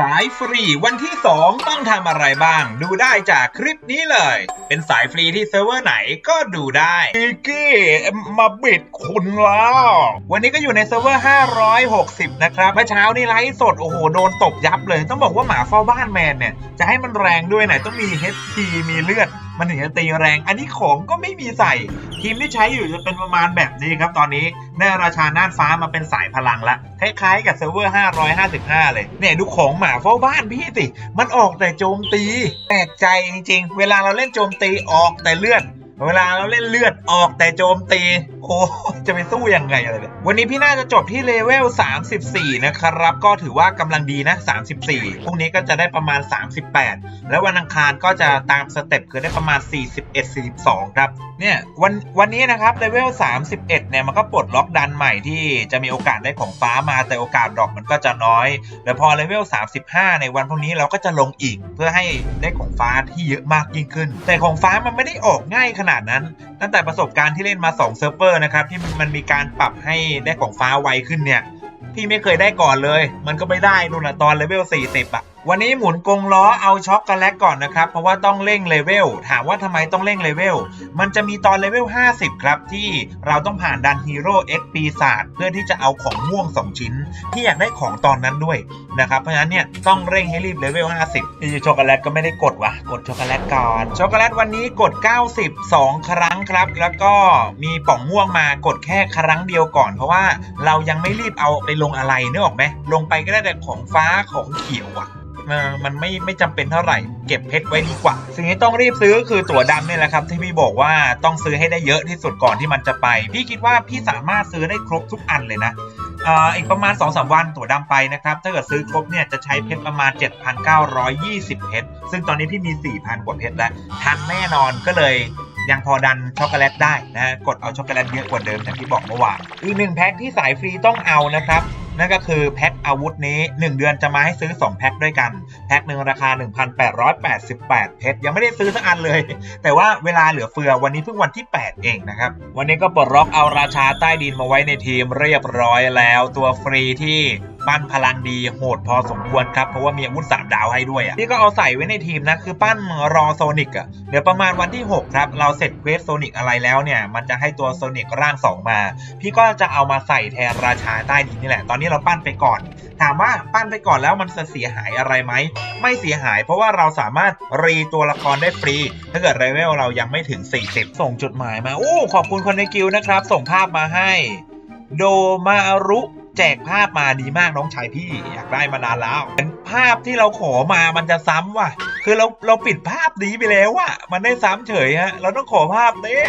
สายฟรีวันที่ 2 ต้องทำอะไรบ้าง ดูได้จากคลิปนี้เลย เป็นสายฟรีที่เซิร์ฟเวอร์ไหนก็ดูได้อีกี้มาบิดคุณแล้ว วันนี้ก็อยู่ในเซิร์ฟเวอร์ 560 นะครับเมื่อเช้านี่ไลฟ์สด โอ้โห โดนตบยับเลย ต้องบอกว่าหมาเฝ้าบ้านแมนเนี่ย จะให้มันแรงด้วยไหนต้องมี HP มีเลือดมันถึงจะตีแรง อันนี้ของก็ไม่มีใส่ ทีมที่ใช้อยู่จะเป็นประมาณแบบนี้ครับ ตอนนี้ได้ราชาน่านฟ้ามาเป็นสายพลังละคล้ายๆกับเซิร์ฟเวอร์ 555 เลย เนี่ยดูของหมาเฝ้าบ้านพี่สิ มันออกแต่โจมตี แปลกใจจริงๆ เวลาเราเล่นโจมตีออกแต่เลือด เวลาเราเล่นเลือดออกแต่โจมตี โอ้จะไปสู้ยังไงอะไรเนี่ยวันนี้พี่น่าจะจบที่เลเวล 34 นะครับ ก็ถือว่ากำลังดีนะ 34พรุ่งนี้ก็จะได้ประมาณ 38 แล้ววันอังคารก็จะตามสเต็ปคือได้ประมาณ 41 42 ครับ เนี่ยวันวันนี้นะครับเลเวล 31 เนี่ยมันก็ปลดล็อกดันใหม่ที่จะมีโอกาสได้ของฟ้ามาแต่โอกาสดรอปมันก็จะน้อยแล้วพอเลเวล 35 ในวันพรุ่งนี้เราก็จะลงอีกเพื่อให้ได้ของฟ้าที่เยอะมากยิ่งขึ้น แต่ของฟ้ามันไม่ได้ออกง่ายขนาดนั้น ตั้งแต่ประสบการณ์ที่เล่นมา2เซิร์ฟเวอร์นะครับที่มันมีการปรับให้ได้ของฟ้าไวขึ้นเนี่ยพี่ไม่เคยได้ก่อนเลย มันก็ไม่ได้นู่นละตอนเลเวล40อะ วันนี้หมุนกงล้อเอาช็อกโกแลตก่อนนะครับ เพราะว่าต้องเร่งเลเวลถามว่าทำไมต้องเร่งเลเวลมันจะมีตอนเลเวล 50 ครับ ที่เราต้องผ่านดันฮีโร่เอ็กปีศาจเพื่อที่จะเอาของม่วง 2 ชิ้น ที่อยากได้ของตอนนั้นด้วยนะครับ เพราะฉะนั้นเนี่ยต้องเร่งให้รีบเลเวล 50ที่ช็อกโกแลตก็ไม่ได้กดวะกดช็อกโกแลตก่อนช็อกโกแลตวันนี้กด 92 ครั้งครับ แล้วก็มีป่องม่วงมากดแค่ครั้งเดียวก่อน เพราะว่าเรายังไม่รีบเอาไปลงอะไรนึกออกไหมลงไปก็ได้แต่ของฟ้าของเขียวอะ มันไม่ไม่จำเป็นเท่าไหร่ เก็บเพชรไว้ดีกว่า สิ่งที่ต้องรีบซื้อก็คือตั๋วดำนี่แหละครับ ที่พี่บอกว่าต้องซื้อให้ได้เยอะที่สุดก่อนที่มันจะไป พี่คิดว่าพี่สามารถซื้อได้ครบทุกอันเลยนะอ่าอีกประมาณ2อสวันตั๋วดำไปนะครับ ถ้าเกิดซื้อครบเนี่ยจะใช้เพชรประมาณ 7,920 เพชร ซึ่งตอนนี้พี่มี 4,000 กว่าเพชรแล้ว ทันแน่นอนก็เลยยังพอดันช็อกโกแลตได้นะ กดเอาช็อกโกแลตเยอะกว่าเดิมอย่างที่บอกเมื่อวาน อีกหนึ่งแพ็คที่สายฟรีต้องเอานะครับ นั่นก็คือแพ็คอาวุธนี้ 1 เดือนจะมาให้ซื้อ 2 แพ็คด้วยกัน แพ็คหนึ่งราคา 1,888 เพชร ยังไม่ได้ซื้อสักอันเลย แต่ว่าเวลาเหลือเฟือวันนี้เพิ่งวันที่ 8 เองนะครับ วันนี้ก็ปลดล็อกเอาราชาใต้ดินมาไว้ในทีมเรียบร้อยแล้วตัวฟรีที่ ปั้นพลังดีโหดพอสมควรครับ เพราะว่ามีอาวุธ3ดาวให้ด้วยอะนี่ก็เอาใส่ไว้ในทีมนะ คือปั้นรอโซนิกอะเดี๋ยวประมาณวันที่ 6 ครับ เราเสร็จเควสโซนิกอะไรแล้วเนี่ย มันจะให้ตัวโซนิกร่าง 2 มา พี่ก็จะเอามาใส่แทนราชาใต้ดินนี่แหละ ตอนนี้เราปั้นไปก่อน ถามว่าปั้นไปก่อนแล้วมันจะเสียหายอะไรไหม ไม่เสียหาย เพราะว่าเราสามารถรีตัวละครได้ฟรี ถ้าเกิดเลเวลเรายังไม่ถึง 40 ส่งจดหมายมาโอ้ขอบคุณคนในกิลนะครับส่งภาพมาให้โดมารุ แจกภาพมาดีมากน้องชายพี่อยากได้มานานแล้วเป็นภาพที่เราขอมามันจะซ้ำว่ะ คือเราเราปิดภาพนี้ไปแล้วอะมันได้ซ้ำเฉยฮะ เราต้องขอภาพนี้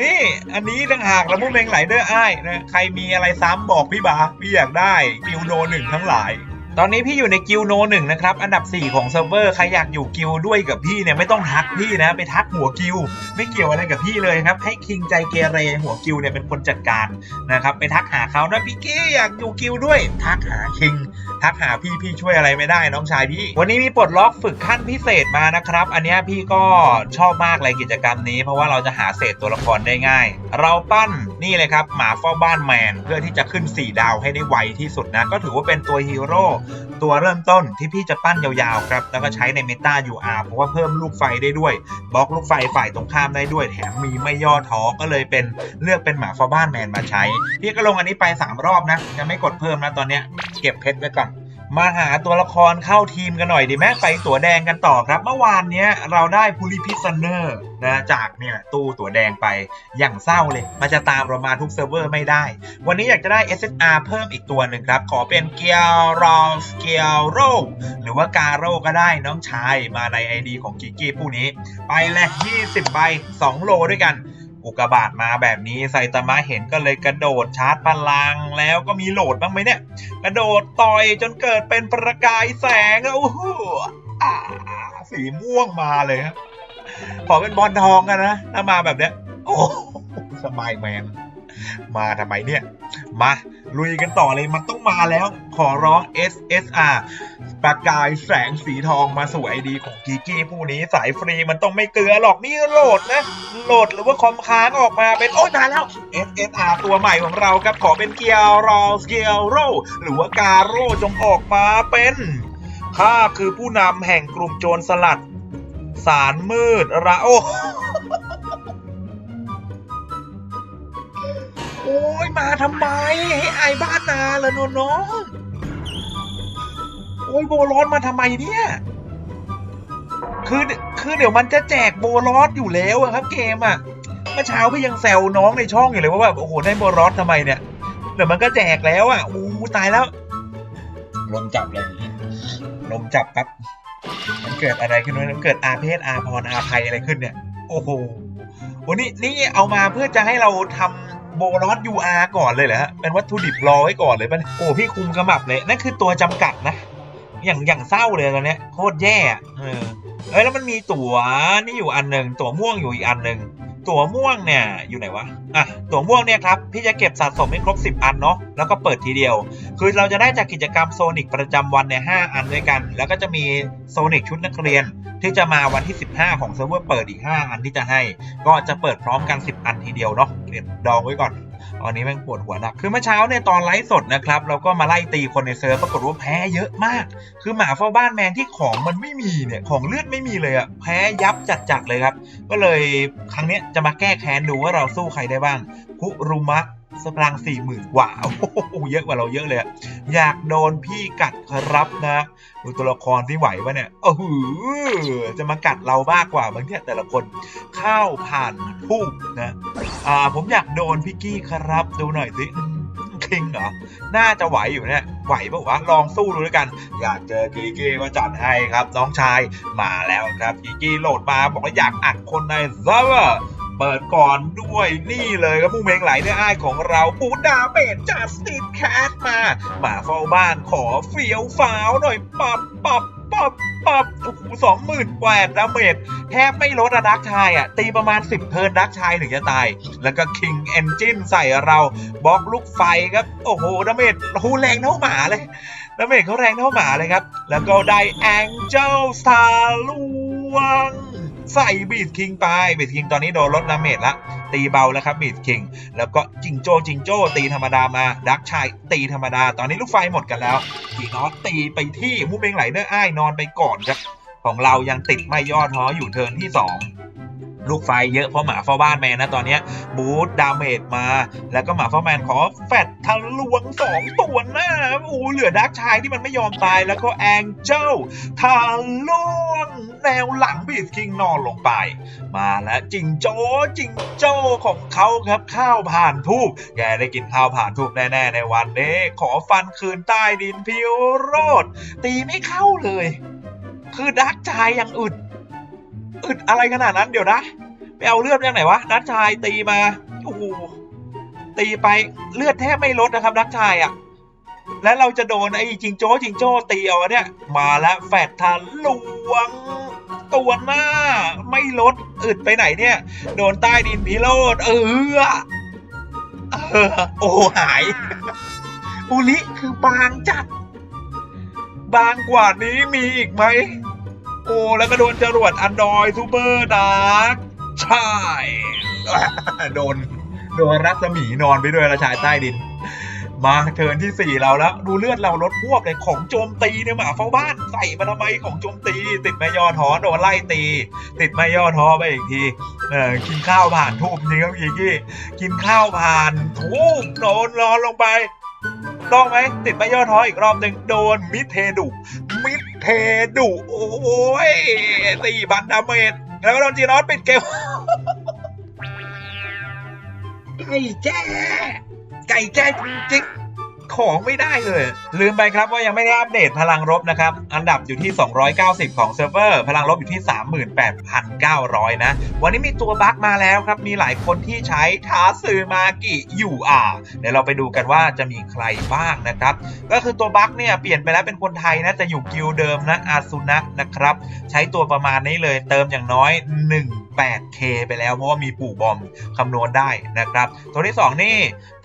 นี่อันนี้ต่างหากแล้วพวกเมงไหลเด้อไอ้ายนะใครมีอะไรซ้ำบอกพี่บาพี่อยากได้กิวโนหนึ่งทั้งหลาย ตอนนี้พี่อยู่ในกิวโนหนึ่งนะครับ อันดับ 4 ของเซิร์ฟเวอร์ ใครอยากอยู่กิวด้วยกับพี่เนี่ยไม่ต้องทักพี่นะ ไปทักหัวกิวไม่เกี่ยวอะไรกับพี่เลยครับ ให้คิงใจเกเรหัวกิวเนี่ยเป็นคนจัดการนะครับ ไปทักหาเขานะพี่กี้อยากอยู่กิวด้วย ทักหาคิง ทักหาพี่พี่ช่วยอะไรไม่ได้น้องชายพี่ วันนี้มีปลดล็อกฝึกขั้นพิเศษมานะครับ อันนี้พี่ก็ชอบมากเลยกิจกรรมนี้ เพราะว่าเราจะหาเศษตัวละครได้ง่าย เราปั้นนี่เลยครับหมาเฝ้าบ้านแมน เพื่อที่จะขึ้น 4 ดาวให้ได้ไวที่สุดนะ ก็ถือว่าเป็นตัวฮีโร่ตัวเริ่มต้นที่พี่จะปั้นยาวๆครับ แล้วก็ใช้ในเมตา UR เพราะว่าเพิ่มลูกไฟได้ด้วยบล็อกลูกไฟฝ่ายตรงข้ามได้ด้วยแถมมีไม่ย่อท้อก็เลยเป็นเลือกเป็นหมาฟอบ้านแมนมาใช้ พี่ก็ลงอันนี้ไปสามรอบนะยังไม่กดเพิ่มนะตอนเนี้ยเก็บเพชรไว้ก่อน มาหาตัวละครเข้าทีมกันหน่อยดีไหมไปตัวแดงกันต่อครับ เมื่อวานเนี้ยเราได้พูลิพิซันเนอร์นะจากเนี่ยตู้ตัวแดงไปอย่างเศร้าเลย มันจะตามเรามาทุกเซิร์ฟเวอร์ไม่ได้ วันนี้อยากจะได้ SSR เพิ่มอีกตัวหนึ่งครับ ขอเป็นเกียร์รอสเกียร์โรหรือว่ากาโรก็ได้น้องชายมาใน ID ของกิกกี้ผู้นี้ ไปเลย20ใบ2โลด้วยกัน อุกกาบาตมาแบบนี้ไซตามะเห็นก็เลยกระโดดชาร์จพลังแล้วก็มีโหลดบ้างไหมเนี่ย กระโดดต่อยจนเกิดเป็นประกายแสงโอ้โหสีม่วงมาเลยครับขอเป็นบอลทองกันนะถ้ามาแบบเนี้ยโอ้สบายแมน มาทำไมเนี่ย มาลุยกันต่อเลยมันต้องมาแล้ว ขอร้อง SSR ประกายแสงสีทองมาสู่ไอดีของกีกี้ผู้นี้สายฟรีมันต้องไม่เกลือหรอกนี่โหลดนะ โหลดหรือว่าคอมค้างออกมาเป็น โอ้ยตายแล้ว SSR ตัวใหม่ของเราครับขอเป็นเกียร์รอเกียร์โรหรือว่าการโรจงออกมาเป็นข้าคือผู้นำแห่งกลุ่มโจรสลัด สารมืดระโอ โอ้ยมาทำไม ให้อายบ้านนาเลยนน้องโอ้ยโบร้อนมาทำไมเนี่ย คือคือเดี๋ยวมันจะแจกโบลอสอยู่แล้วอะครับเกมอะเมื่อเช้าพี่ยังแซวน้องในช่องอยู่เลยว่าแบบโอ้โหได้โบลอสทำไมเนี่ยเดี๋ยวมันก็แจกแล้วอะอู้ตายแล้วลมจับเลยลมจับครับมันเกิดอะไรขึ้นวะมันเกิดอาเพศอาพรอาภัยอะไรขึ้นเนี่ย โอ้โหโอ้นี่นี่เอามาเพื่อจะให้เราทำ โบลอส UR ก่อนเลยเหรอฮะ เป็นวัตถุดิบรอไว้ก่อนเลยป่ะเนี่ยโอ้พี่คุมกระหมับเลย นั่นคือตัวจำกัดนะ อย่างอย่างเศร้าเลยตอนเนี้ยโคตรแย่เออเอ้ยแล้วมันมีตั๋วนี่อยู่อันหนึ่งตั๋วม่วงอยู่อีกอันหนึ่ง ตั๋วม่วงเนี่ยอยู่ไหนวะ อะ ตั๋วม่วงเนี่ยครับ พี่จะเก็บสะสมให้ครบ 10 อันเนาะ แล้วก็เปิดทีเดียว คือเราจะได้จากกิจกรรมโซนิกประจำวันเนี่ย5อันด้วยกัน แล้วก็จะมีโซนิกชุดนักเรียน ที่จะมาวันที่ 15 ของเซิร์ฟเวอร์เปิดอีก 5 อันที่จะให้ ก็จะเปิดพร้อมกัน 10 อันทีเดียวเนาะ เก็บดองไว้ก่อน ตอนนี้แม่งปวดหัวหนัก คือเมื่อเช้าเนี่ยตอนไลฟ์สดนะครับเราก็มาไล่ตีคนในเซิร์ฟปรากฏว่าแพ้เยอะมาก คือหมาเฝ้าบ้านแมนที่ของมันไม่มีเนี่ยของเลือดไม่มีเลยอะแพ้ยับจัดๆเลยครับ ก็เลยครั้งเนี้ยจะมาแก้แค้นดูว่าเราสู้ใครได้บ้างคุรุมะ สปรังสี่หมื่นกว่าโอ้โหเยอะกว่าเราเยอะเลยอยากโดนพี่กัดครับนะดูตัวละครที่ไหววะเนี่ยโอ้โหจะมากัดเราบ้ากกว่าบางทีแต่ละคนข้าวผ่านทูบนะอ่าผมอยากโดนพี่กี้ครับดูหน่อยสิคิงเหรอ น่าจะไหวอยู่เนี่ย ไหวปะวะ ลองสู้ดูด้วยกัน อยากเจอกีกี้ก็จัดให้ครับ น้องชาย มาแล้วครับ กีกี้โหลดมาบอกว่าอยากอัดคนในเซิร์ฟเวอร์ เปิดก่อนด้วยนี่เลยครับมุ้งเมงไหลเนื้ออ้ายของเราปูดาเมจจากสตีดแคทมาหมาเฝ้าบ้านขอเฟียวฟ้าวหน่อยปับปับปับปับโอ้โหสองหมื่นแปดดาเมจแทบไม่ลดอะดักชายอะตีประมาณ 10 เทิร์นดักชายถึงจะตาย แล้วก็ King Engine ใส่เราบล็อกลูกไฟครับ โอ้โหดาเมจโอ้โหแรงเท่าหมาเลยดาเมจเขาแรงเท่าหมาเลยครับ แล้วก็ได้ Angel Star ลวง ใส่บีดคิงไปบีดคิงตอนนี้โดนลดดาเมจละตีเบาแล้วครับบีดคิงแล้วก็จิงโจ้จิงโจ้ตีธรรมดามาดักชายตีธรรมดา ตอนนี้ลูกไฟหมดกันแล้วกีนอตตีไปที่มูเมงไหลเดอร์อ้ายนอนไปก่อนครับของเรายังติดไม่ย่อท้ออยู่เทิร์นที่2 ลูกไฟเยอะเพราะหมาเฝ้าบ้านแมนนะตอนนี้บูทดาเมจมา แล้วก็หมาเฝ้าแมนขอแฟดทะลวงสองตัวหน้าโอ้เหลือดักชายที่มันไม่ยอมตายแล้วก็แองเจิลทะลวงแนวหลังบีสคิงนอนลงไป มาแล้วจิงโจ้จิงโจ้ของเขาครับข้าวผ่านทูบแกได้กินข้าวผ่านทูบแน่ๆในวันนี้ขอฟันคืนใต้ดินพิวโรดตีไม่เข้าเลย คือดักชายยังอึด อึดอะไรขนาดนั้นเดี๋ยวนะ ไปเอาเลือดจากไหนวะดักชายตีมาโอ้โหตีไปเลือดแทบไม่ลดนะครับดักชายอะ่ะแล้วเราจะโดนไอ้จิงโจ้จิงโจ้ตีเอาเนี่ยมาแล้วแฟดทันลวงตัวหน้า ไม่ลดอึดไปไหนเนี่ย โดนใต้ดินพิโรดเออเออโอ้หายอุลิคือบางจัด บางกว่านี้มีอีกไหม โอ้แล้วก็โดนจรวดอันดอยซูเปอร์ดาร์กใช่โดนโดนรัศมีนอนไปด้วยละชายใต้ดิน มาเทิร์นที่ 4 เราแล้ว ดูเลือดเราลดพวบเลยของโจมตีเนี่ยหมาเฝ้าบ้านใส่มาทำไมของโจมตี ติดไม่ย่อท้อโดนไล่ตี ติดไม่ย่อท้อไปอีกทีเออกินข้าวผ่านทูบจริงครับกีกี้กินข้าวผ่านทูบโดนนอนลงไปต้องไหมติดไม่ย่อท้ออีกรอบหนึ่งโดนมิเทดุ เทดุโอ้ยสี่บันดาเมจแล้วก็โดนจีนอสปิดเกมไก่แจ้ไก่แจ้จริงๆ ของไม่ได้เลย ลืมไปครับว่ายังไม่ได้อัปเดตพลังรบนะครับ อันดับอยู่ที่ 290 ของเซิร์ฟเวอร์ พลังรบอยู่ที่ 38,900 นะ วันนี้มีตัวบั๊กมาแล้วครับ มีหลายคนที่ใช้ทาซึมากิยูอาเดี๋ยวเราไปดูกันว่าจะมีใครบ้างนะครับ ก็คือตัวบั๊กเนี่ยเปลี่ยนไปแล้วเป็นคนไทยนะแต่อยู่กิลเดิมนะอาซุนะนะครับ ใช้ตัวประมาณนี้เลยเติมอย่างน้อย 18k ไปแล้วเพราะว่ามีปู่บอมคำนวณได้นะครับ ตัวที่ 2 นี่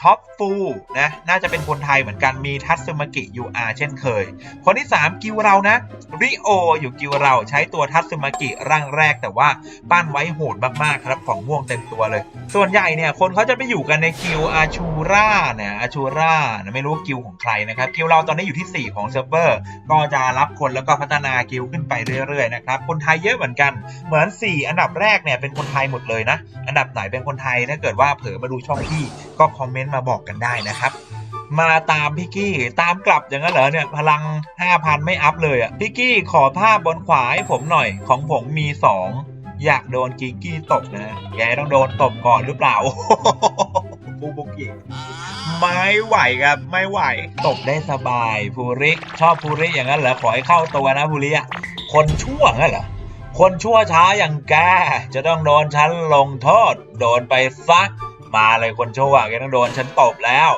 ท็อปฟูนะน่าจะเป็นคนไทยเหมือนกันมีทัตสึมากิยูอาเช่นเคย คนที่ 3 กิวเรานะริโออยู่กิวเราใช้ตัวทัตสึมากิร่างแรกแต่ว่าปั้นไว้โหดมากๆครับของม่วงเต็มตัวเลย ส่วนใหญ่เนี่ยคนเขาจะไปอยู่กันในกิวอาชูราเนี่ยอาชูรานะไม่รู้กิวของใครนะครับกิวเราตอนนี้อยู่ที่ 4 ของเซิร์ฟเวอร์ ก็จะรับคนแล้วก็พัฒนากิวขึ้นไปเรื่อยๆนะครับคนไทยเยอะเหมือนกันเหมือน 4 อันดับแรกเนี่ยเป็นคนไทยหมดเลยนะ อันดับไหนเป็นคนไทยถ้าเกิดว่าเผลอมาดูช่องพี่ก็คอมเมนต์มาบอกกันได้นะครับ มาตามพี่กี้ตามกลับอย่างนั้นเหรอเนี่ยพลัง 5,000 ไม่อัพเลยอะ่ะพี่กี้ขอภาพบนขวาให้ผมหน่อยของผมมี 2 อยากโดนกิกกี้ตบนะแกต้องโดนตบก่อนหรือเปล่าบูบุกิไม่ไหวครับไม่ไหว ตบได้สบายภูริชอบภูริอย่างนั้นเหรอขอให้เข้าตัวนะภูริอะคนชั่วงั้นเหรอคนชั่วช้าอย่างแกจะต้องโดนฉันลงโทษ โดนไปซักมาเลยคนชั่วแกต้องโดนฉันตบแล้ว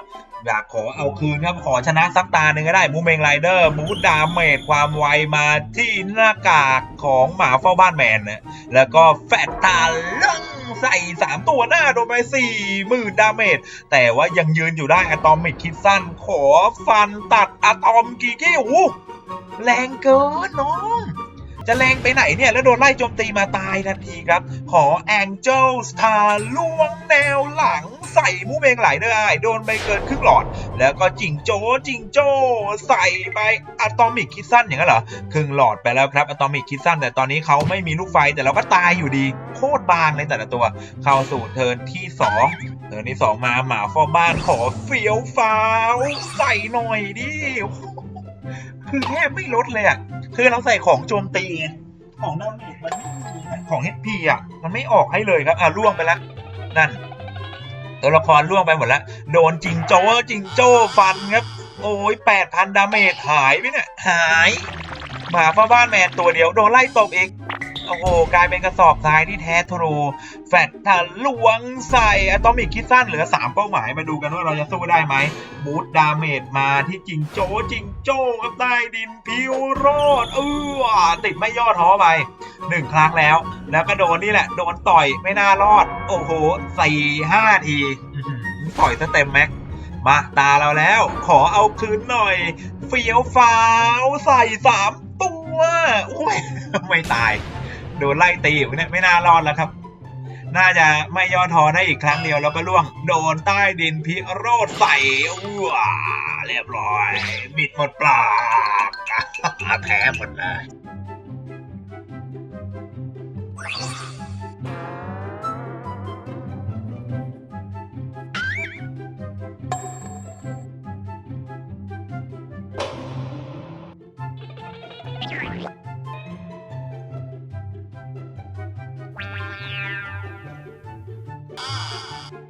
อยากขอเอาคืนครับ ขอชนะสักตาหนึ่งก็ได้มูเมงไรเดอร์มูดาเมจความไวมาที่หน้ากากของหมาเฝ้าบ้านแมนนะแล้วก็แฟตตาลังใส่ 3 ตัวหน้าโดนไป4หมื่นดาเมจแต่ว่ายังยืนอยู่ได้อะตอมิกคิดสั้น ขอฟันตัดอะตอมกีกี้โอ้แรงเกินน้อง จะแรงไปไหนเนี่ย แล้วโดนไล่โจมตีมาตายทันทีครับ ขอแองเจิลสตาร์ล่วงแนวหลังใส่มูเมงไหลได้โดนไปเกินครึ่งหลอด แล้วก็จิงโจ้จิงโจ้ใส่ไปอะตอมิกคิดสั้นอย่างนั้นเหรอครึ่งหลอดไปแล้วครับอะตอมิกคิดสั้น แต่ตอนนี้เขาไม่มีลูกไฟแต่เราก็ตายอยู่ดี โคตรบางเลยแต่ละตัว เข้าสู่เทิร์นที่ 2 เทิร์นที่ 2 มาหมาฟอบ้านขอเฟี้ยวฟ้าวใส่หน่อยดิ คือแทบไม่ลดเลยอะ คือเราใส่ของโจมตีของดาเมจมันไม่มีอะของ HP อะ มันไม่ออกให้เลยครับ อะล่วงไปแล้ว นั่น ตัวละครล่วงไปหมดแล้วโดนจิงโจ้จิงโจ้ฟันครับ โอ้ย8,000ดาเมจหายไปเนี่ย หายหมาฟ้าบ้านแมนตัวเดียว โดนไล่ตบอีก โอ้โห กลายเป็นกระสอบทรายที่แท้ทรู แฟตทะลวงใส่อะตอมิกคิดสั้นเหลือ 3 เป้าหมายมาดูกันว่าเราจะสู้ได้ไหม บูทดาเมจมาที่จิงโจ้จิงโจ้ครับใต้ดินพิวโรดเออติดไม่ย่อท้อไปหนึ่งครั้งแล้ว แล้วก็โดนนี่แหละ โดนต่อยไม่น่ารอด โอ้โหสี่ห้าทีต่อยซะเต็มแม็กมาตาเราแล้ว ขอเอาคืนหน่อย เฟี้ยวฟ้าวใส่สามตัว โอ้ย ไม่ตาย โดนไล่ตีอยู่เนี่ยไม่น่ารอดแล้วครับ น่าจะไม่ย่อท้อได้อีกครั้งเดียวแล้วก็ล่วงโดนใต้ดินพิโรธใส่อ้วเรียบร้อย บิดหมดปลากแพ้หมดเลย